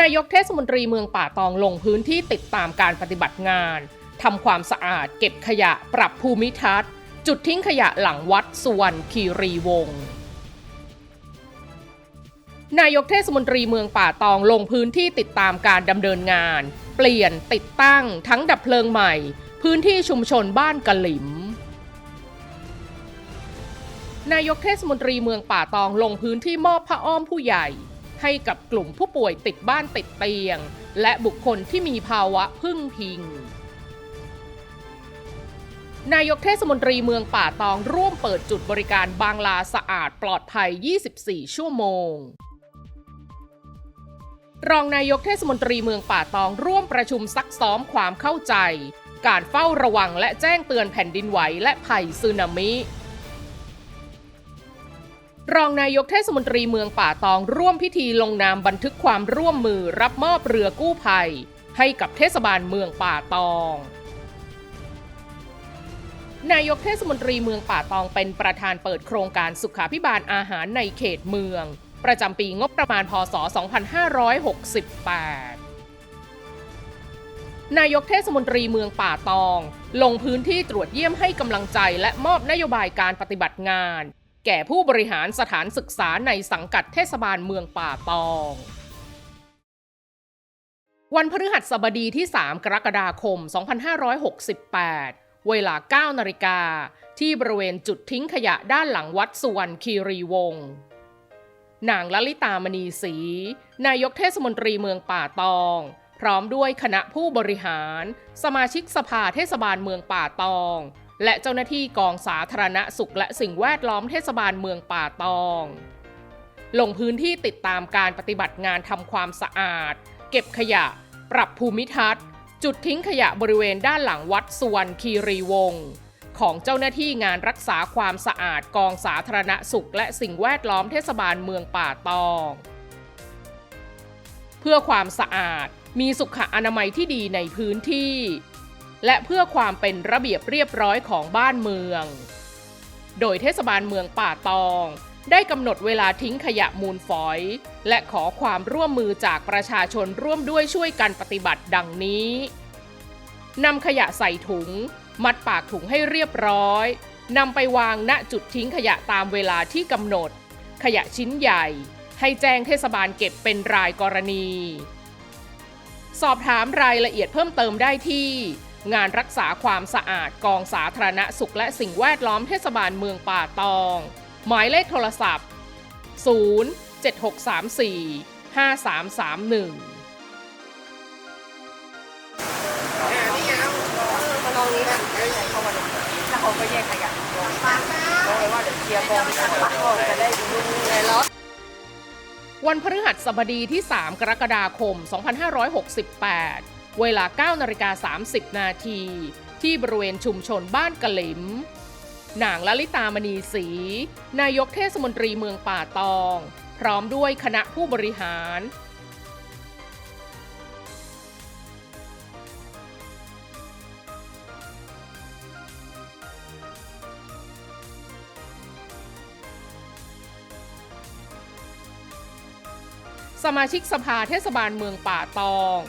นายกเทศมนตรีเมืองป่าตองลงพื้นที่ติดตามการปฏิบัติงานทำความสะอาด เก็บขยะ ปรับภูมิทัศน์ จุดทิ้งขยะหลังวัดสุวรรณคีรีวงศ์นายกเทศมนตรีเมืองป่าตองลงพื้นที่ติดตามการดำเนินงาน เปลี่ยนติดตั้งทั้งดับเพลิงใหม่ พื้นที่ชุมชนบ้านกะหลิม นายกเทศมนตรีเมืองป่าตองลงพื้นที่มอบผ้าอ้อมผู้ใหญ่ ให้กับกลุ่มผู้ป่วยติดบ้านติดเตียง และบุคคลที่มีภาวะพึ่งพิง นายกเทศมนตรีเมืองป่าตองร่วมเปิดจุดบริการบางลาสะอาดปลอดภัย 24 ชั่วโมงรองนายกเทศมนตรีเมืองป่าตองร่วมประชุมซักซ้อมความเข้าใจ การเฝ้าระวังและแจ้งเตือนแผ่นดินไหวและภัยสึนามิ รองนายกเทศมนตรีเมืองป่าตองร่วมพิธีลงนามบันทึกความร่วมมือรับมอบเรือกู้ภัย ให้กับเทศบาลเมืองป่าตอง นายกเทศมนตรีเมืองป่าตองเป็นประธานเปิดโครงการสุขาพิบาลอาหารในเขตเมือง ประจำปีงบประมาณพศ 2568นายกเทศมนตรีเมืองป่าตอง ลงพื้นที่ตรวจเยี่ยมให้กำลังใจและมอบนโยบายการปฏิบัติงาน แก่ผู้บริหารสถานศึกษาในสังกัดเทศบาลเมืองป่าตอง วันพฤหัสบดีที่ 3 กรกฎาคม 2568 เวลา 9 นาฬิกา ที่บริเวณจุดทิ้งขยะด้านหลังวัดสุวรรณคีรีวงศ์นางลลิตามณีศรีนายกเทศมนตรีเมืองป่าตอง พร้อมด้วยคณะผู้บริหาร สมาชิกสภาเทศบาลเมืองป่าตอง และเจ้าหน้าที่กองสาธารณสุขและสิ่งแวดล้อมเทศบาลเมืองป่าตอง ลงพื้นที่ติดตามการปฏิบัติงานทำความสะอาด เก็บขยะ ปรับภูมิทัศน์ จุดทิ้งขยะบริเวณด้านหลังวัดสวรรณคีรีวงศ์ของเจ้าหน้าที่งานรักษาความสะอาดกองสาธารณสุขและสิ่งแวดล้อมเทศบาลเมืองป่าตอง เพื่อความสะอาดมีสุขอนามัยที่ดีในพื้นที่ และเพื่อความเป็นระเบียบเรียบร้อยของบ้านเมือง โดยเทศบาลเมืองป่าตอง ได้กำหนดเวลาทิ้งขยะมูลฝอย และขอความร่วมมือจากประชาชนร่วมด้วยช่วยกันปฏิบัติดังนี้นำขยะใส่ถุง มัดปากถุงให้เรียบร้อยนำไปวางณจุดทิ้งขยะตามเวลาที่กำหนด ขยะชิ้นใหญ่ ให้แจ้งเทศบาลเก็บเป็นรายกรณี สอบถามรายละเอียดเพิ่มเติมได้ที่ งานรักษาความสะอาดกองสาธารณสุขและสิ่งแวดล้อมเทศบาลเมืองป่าตอง หมายเลขโทรศัพท์ 0 7634 5331เขามาดูแล้วเขาก็แยกขยะลงบอกเลยว่าเดี๋ยวเคลียร์กองก็จะได้ดูในรถวันพฤหัสบดีที่ 3 กรกฎาคม 2568 เวลา9นาฬิกา30 นาที ที่บริเวณชุมชนบ้านกะหลิมนางลลิตามณีศรีนายกเทศมนตรีเมืองป่าตอง พร้อมด้วยคณะผู้บริหาร สมาชิกสภาเทศบาลเมืองป่าตอง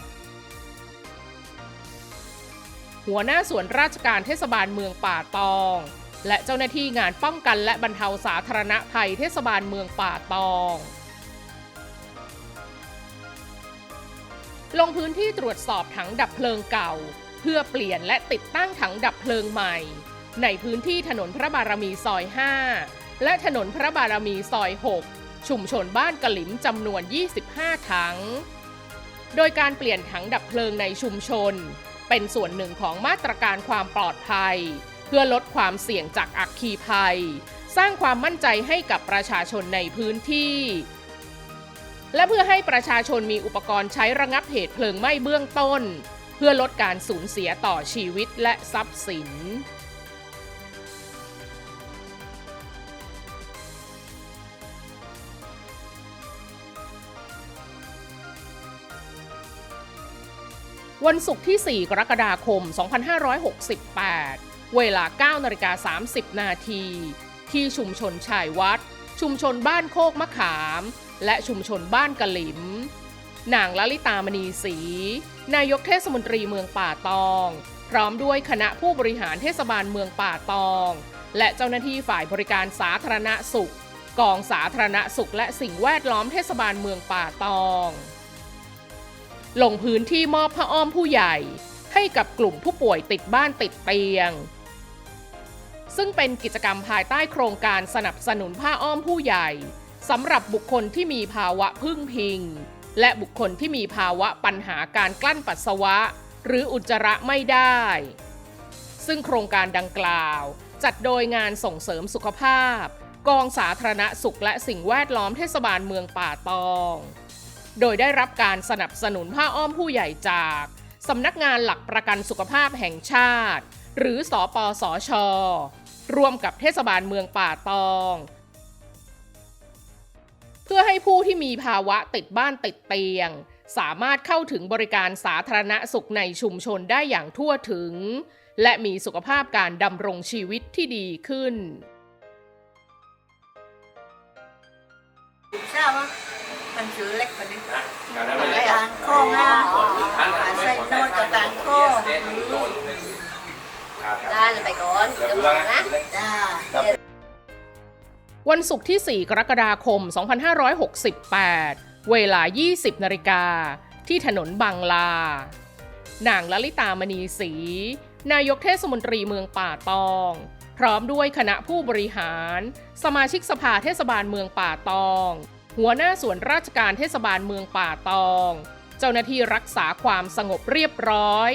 หัวหน้าส่วนราชการเทศบาลเมืองป่าตอง และเจ้าหน้าที่งานป้องกันและบรรเทาสาธารณภัยเทศบาลเมืองป่าตอง ลงพื้นที่ตรวจสอบถังดับเพลิงเก่า เพื่อเปลี่ยนและติดตั้งถังดับเพลิงใหม่ ในพื้นที่ถนนพระบารมีซอย 5 และถนนพระบารมีซอย 6 ชุมชนบ้านกะหลิมจำนวน 25 ถัง โดยการเปลี่ยนถังดับเพลิงในชุมชน เป็นส่วนหนึ่งของมาตรการความปลอดภัย เพื่อลดความเสี่ยงจากอัคคีภัย สร้างความมั่นใจให้กับประชาชนในพื้นที่ และเพื่อให้ประชาชนมีอุปกรณ์ใช้ระงับเหตุเพลิงไหม้เบื้องต้น เพื่อลดการสูญเสียต่อชีวิตและทรัพย์สิน วันศุกร์ที่ 4 กรกฎาคม 2568 เวลา 9นาฬิกา30 นาที ที่ชุมชนชายวัด ชุมชนบ้านโคกมะขาม และชุมชนบ้านกะหลิม นางลลิตามณีศรี นายกเทศมนตรีเมืองป่าตอง พร้อมด้วยคณะผู้บริหารเทศบาลเมืองป่าตอง และเจ้าหน้าที่ฝ่ายบริการสาธารณสุข กองสาธารณสุขและสิ่งแวดล้อมเทศบาลเมืองป่าตอง ลงพื้นที่มอบผ้าอ้อมผู้ใหญ่ ให้กับกลุ่มผู้ป่วยติดบ้านติดเตียง ซึ่งเป็นกิจกรรมภายใต้โครงการสนับสนุนผ้าอ้อมผู้ใหญ่สำหรับบุคคลที่มีภาวะพึ่งพิง และบุคคลที่มีภาวะปัญหาการกลั้นปัสสาวะ หรืออุจจาระไม่ได้ ซึ่งโครงการดังกล่าว จัดโดยงานส่งเสริมสุขภาพ กองสาธารณสุขและสิ่งแวดล้อมเทศบาลเมืองป่าตอง โดยได้รับการสนับสนุนผ้าอ้อมผู้ใหญ่จากสำนักงานหลักประกันสุขภาพแห่งชาติ หรือสอปสชร่วมกับเทศบาลเมืองป่าตอง เพื่อให้ผู้ที่มีภาวะติดบ้านติดเตียง สามารถเข้าถึงบริการสาธารณสุขในชุมชนได้อย่างทั่วถึง และมีสุขภาพการดำรงชีวิตที่ดีขึ้นทราบว่า มันถือเล็กกว่านี้การนั้นไอ้อ่างโค้งอะใส่โน้ตกับต่างโค้งได้เลยไปก่อนเดี๋ยวมานะจ้วันศุกร์ที่ 4 กรกฎาคม 2568 เวลา 20 นาฬิกา ที่ถนนบางลา นางลลิตามณีศรีนายกเทศมนตรีเมืองป่าตอง พร้อมด้วยคณะผู้บริหาร สมาชิกสภาเทศบาลเมืองป่าตอง หัวหน้าส่วนราชการเทศบาลเมืองป่าตอง เจ้าหน้าที่รักษาความสงบเรียบร้อย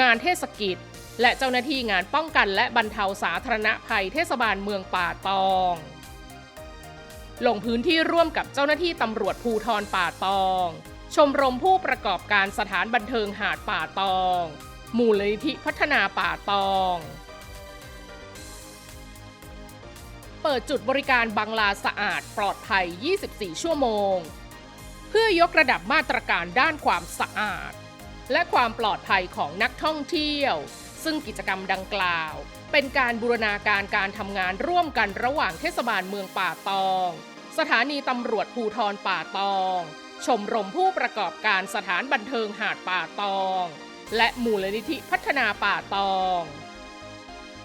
งานเทศกิจ และเจ้าหน้าที่งานป้องกันและบรรเทาสาธารณภัยเทศบาลเมืองป่าตอง ลงพื้นที่ร่วมกับเจ้าหน้าที่ตำรวจภูทรป่าตอง ชมรมผู้ประกอบการสถานบันเทิงหาดป่าตอง มูลนิธิพัฒนาป่าตอง เปิดจุดบริการบังลาสะอาดปลอดภัย 24 ชั่วโมง เพื่อยกระดับมาตรการด้านความสะอาด และความปลอดภัยของนักท่องเที่ยว ซึ่งกิจกรรมดังกล่าว เป็นการบูรณาการการทำงานร่วมกันระหว่างเทศบาลเมืองป่าตอง สถานีตำรวจภูทรป่าตอง ชมรมผู้ประกอบการสถานบันเทิงหาดป่าตอง และมูลนิธิพัฒนาป่าตอง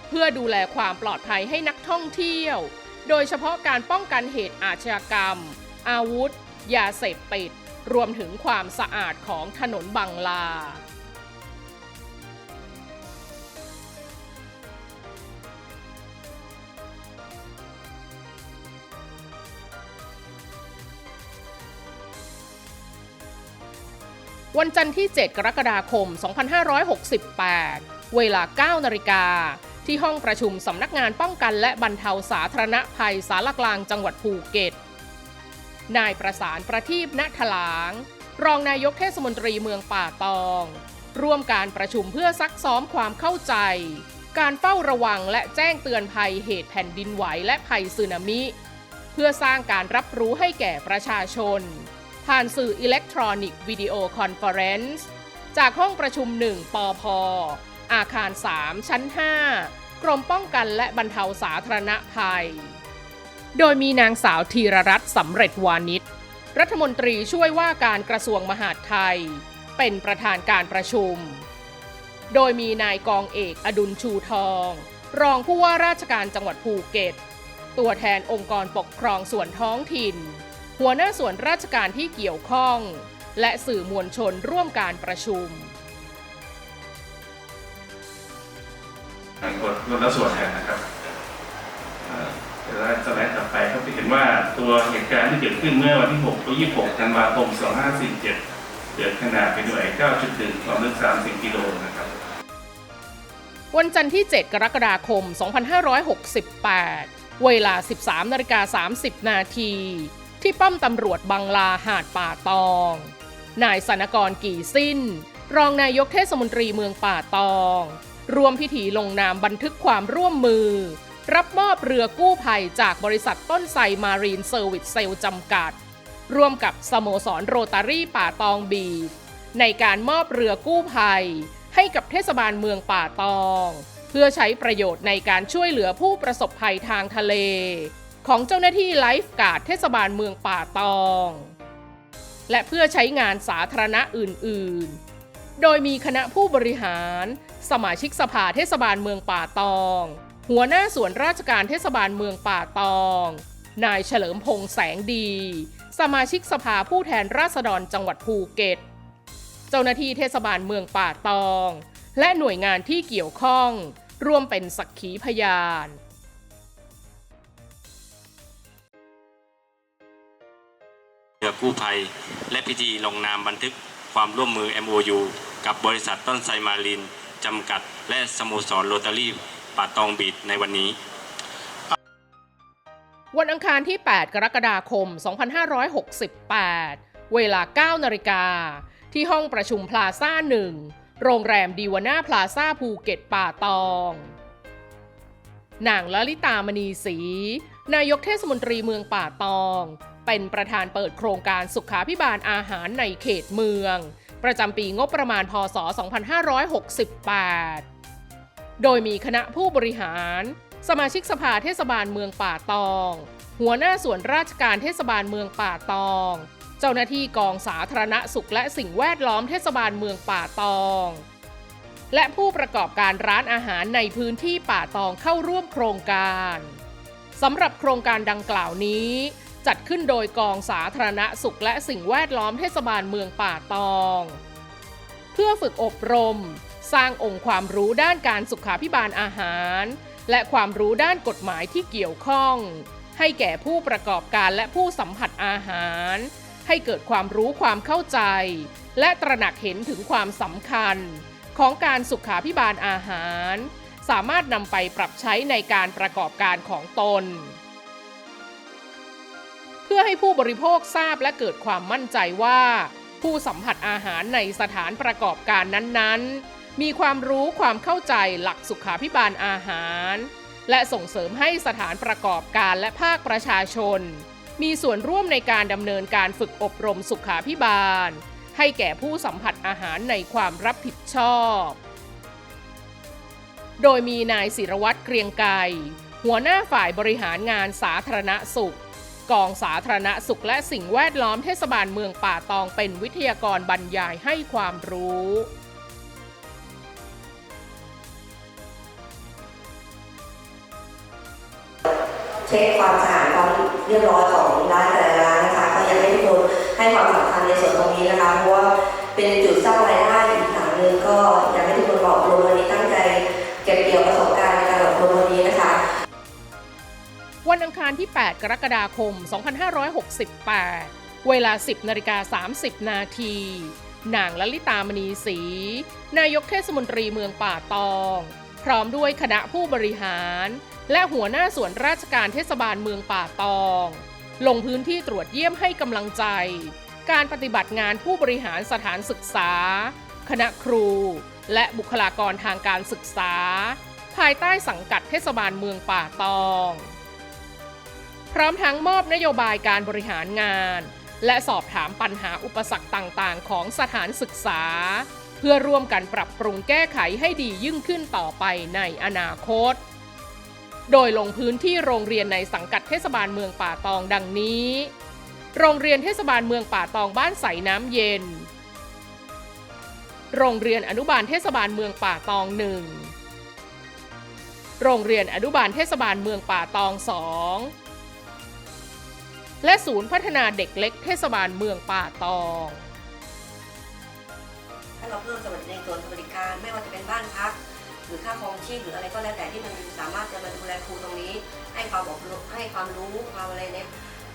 เพื่อดูแลความปลอดภัยให้นักท่องเที่ยว โดยเฉพาะการป้องกันเหตุอาชญากรรม อาวุธ ยาเสพติด รวมถึงความสะอาดของถนนบังลาวันจันทร์ที่ 7 กรกฎาคม 2568 เวลา 9 นาฬิกา ที่ห้องประชุมสำนักงานป้องกันและบรรเทาสาธารณภัยสารกลางจังหวัดภูเก็ต นายประสานประทีปณถลาง รองนายกเทศมนตรีเมืองป่าตอง ร่วมการประชุมเพื่อซักซ้อมความเข้าใจ การเฝ้าระวังและแจ้งเตือนภัยเหตุแผ่นดินไหวและภัยสึนามิ เพื่อสร้างการรับรู้ให้แก่ประชาชน ผ่านสื่ออิเล็กทรอนิกส์วิดีโอคอนเฟอเรนซ์จากห้องประชุม1ปพ อาคาร 3 ชั้น 5 กรมป้องกันและบรรเทาสาธารณภัย โดยมีนางสาวธีรรัตน์สำเร็จวานิชรัฐมนตรีช่วยว่าการกระทรวงมหาดไทย เป็นประธานการประชุม โดยมีนายกองเอกอดุลชูทอง รองผู้ว่าราชการจังหวัดภูเก็ต ตัวแทนองค์กรปกครองส่วนท้องถิ่น หัวหน้าส่วนราชการที่เกี่ยวข้อง และสื่อมวลชนร่วมการประชุม การกดลดและส่วนกันนะครับเดี๋ยวเราสไลด์ต่อไปก็จะเห็นว่าตัวเหตุการณ์ที่เกิดขึ้นเมื่อวันที่6ถึง26 ธันวาคม 2547 เกิดขนาดเป็นหน่วย 9.1 ความลึก 30 กิโลนะครับวันจันทร์ที่ 7 กรกฎาคม 2568 เวลา 13นาฬิกา30 นาที ที่ป้อมตำรวจบังลาหาดป่าตอง นายสนกรกี่สิ้น รองนายกเทศมนตรีเมืองป่าตอง รวมพิธีลงนามบันทึกความร่วมมือ รับมอบเรือกู้ภัยจากบริษัทต้นไทรมารีนเซอร์วิสเซลจำกัด ร่วมกับสโมสรโรตารี่ป่าตองบีชในการมอบเรือกู้ภัย ให้กับเทศบาลเมืองป่าตอง เพื่อใช้ประโยชน์ในการช่วยเหลือผู้ประสบภัยทางทะเล ของเจ้าหน้าที่ไลฟ์การ์ดเทศบาลเมืองป่าตอง และเพื่อใช้งานสาธารณะอื่น ๆ โดยมีคณะผู้บริหาร สมาชิกสภาเทศบาลเมืองป่าตอง หัวหน้าส่วนราชการเทศบาลเมืองป่าตอง นายเฉลิมพงษ์แสงดี สมาชิกสภาผู้แทนราษฎรจังหวัดภูเก็ต เจ้าหน้าที่เทศบาลเมืองป่าตอง และหน่วยงานที่เกี่ยวข้องร่วมเป็นสักขีพยานเรือกู้ภัย และพิธีลงนามบันทึกความร่วมมือ MOU กับบริษัทต้นไทรมารินจำกัด และสโมสรโรตารี่ป่าตองบีดในวันนี้วันอังคารที่ 8 กรกฎาคม 2568 เวลา 9 นาฬิกา ที่ห้องประชุมพลาซ่า1โรงแรมดีวาน่าพลาซ่าภูเก็ตป่าตอง นางลลิตามณีศรีนายกเทศมนตรีเมืองป่าตอง เป็นประธานเปิดโครงการสุขาพิบาลอาหารในเขตเมือง ประจำปีงบประมาณพศ 2568 โดยมีคณะผู้บริหาร สมาชิกสภาเทศบาลเมืองป่าตอง หัวหน้าส่วนราชการเทศบาลเมืองป่าตอง เจ้าหน้าที่กองสาธารณสุขและสิ่งแวดล้อมเทศบาลเมืองป่าตอง และผู้ประกอบการร้านอาหารในพื้นที่ป่าตองเข้าร่วมโครงการสำหรับโครงการดังกล่าวนี้ จัดขึ้นโดยกองสาธารณสุขและสิ่งแวดล้อมเทศบาลเมืองป่าตอง เพื่อฝึกอบรม สร้างองค์ความรู้ด้านการสุขาพิบาลอาหาร และความรู้ด้านกฎหมายที่เกี่ยวข้อง ให้แก่ผู้ประกอบการและผู้สัมผัสอาหาร ให้เกิดความรู้ความเข้าใจ และตระหนักเห็นถึงความสำคัญ ของการสุขาพิบาลอาหาร สามารถนำไปปรับใช้ในการประกอบการของตน เพื่อให้ผู้บริโภคทราบและเกิดความมั่นใจว่า ผู้สัมผัสอาหารในสถานประกอบการนั้นๆ มีความรู้ความเข้าใจหลักสุขาพิบาลอาหาร และส่งเสริมให้สถานประกอบการและภาคประชาชน มีส่วนร่วมในการดำเนินการฝึกอบรมสุขาพิบาล ให้แก่ผู้สัมผัสอาหารในความรับผิดชอบ โดยมีนายศิรวัตรเกรียงไกรหัวหน้าฝ่ายบริหารงานสาธารณสุข กองสาธารณสุขและสิ่งแวดล้อมเทศบาลเมืองป่าตองเป็นวิทยากรบรรยายให้ความรู้เช็คความสะอาดความเรียบร้อยของร้านแต่ละร้านนะคะก็อยากให้ทุกคนให้ความสำคัญในส่วนตรงนี้นะคะเพราะว่าเป็นจุดสร้างรายได้ วันอังคารที่ 8 กรกฎาคม 2568 เวลา 10นาฬิกา30 นาทีนางลลิตามณีศรีนายกเทศมนตรีเมืองป่าตอง พร้อมด้วยคณะผู้บริหาร และหัวหน้าส่วนราชการเทศบาลเมืองป่าตอง ลงพื้นที่ตรวจเยี่ยมให้กำลังใจ การปฏิบัติงานผู้บริหารสถานศึกษา คณะครู และบุคลากรทางการศึกษา ภายใต้สังกัดเทศบาลเมืองป่าตอง ร้อมทั้งมอบนโยบายการบริหารงาน และสอบถามปัญหาอุปสรรคต่างๆ ของสถานศึกษา เพื่อร่วมกันปรับปรุงแก้ไขให้ดียิ่งขึ้นต่อไปในอนาคต โดยลงพื้นที่โรงเรียนในสังกัดเทศบาลเมืองป่าตองดังนี้ โรงเรียนเทศบาลเมืองป่าตองบ้านใสน้ำเย็น โรงเรียนอนุบาลเทศบาลเมืองป่าตองหนึ่งโรงเรียนอนุบาลเทศบาลเมืองป่าตองสอง และศูนย์พัฒนาเด็กเล็กเทศบาลเมืองป่าตอง ถ้าเราเพิ่มสวัสดิในส่วนสวัสดิการไม่ว่าจะเป็นบ้านพัก หรือค่าครองชีพหรืออะไรก็แล้วแต่ที่มันสามารถจะมาดูแลครูตรงนี้ ให้ความอบอกให้ความรู้ความอะไรเนี่ย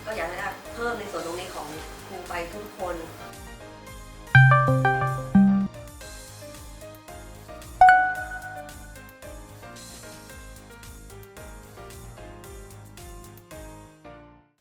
ก็อยากจะเพิ่มในส่วนตรงนี้ของครูไปทุกคน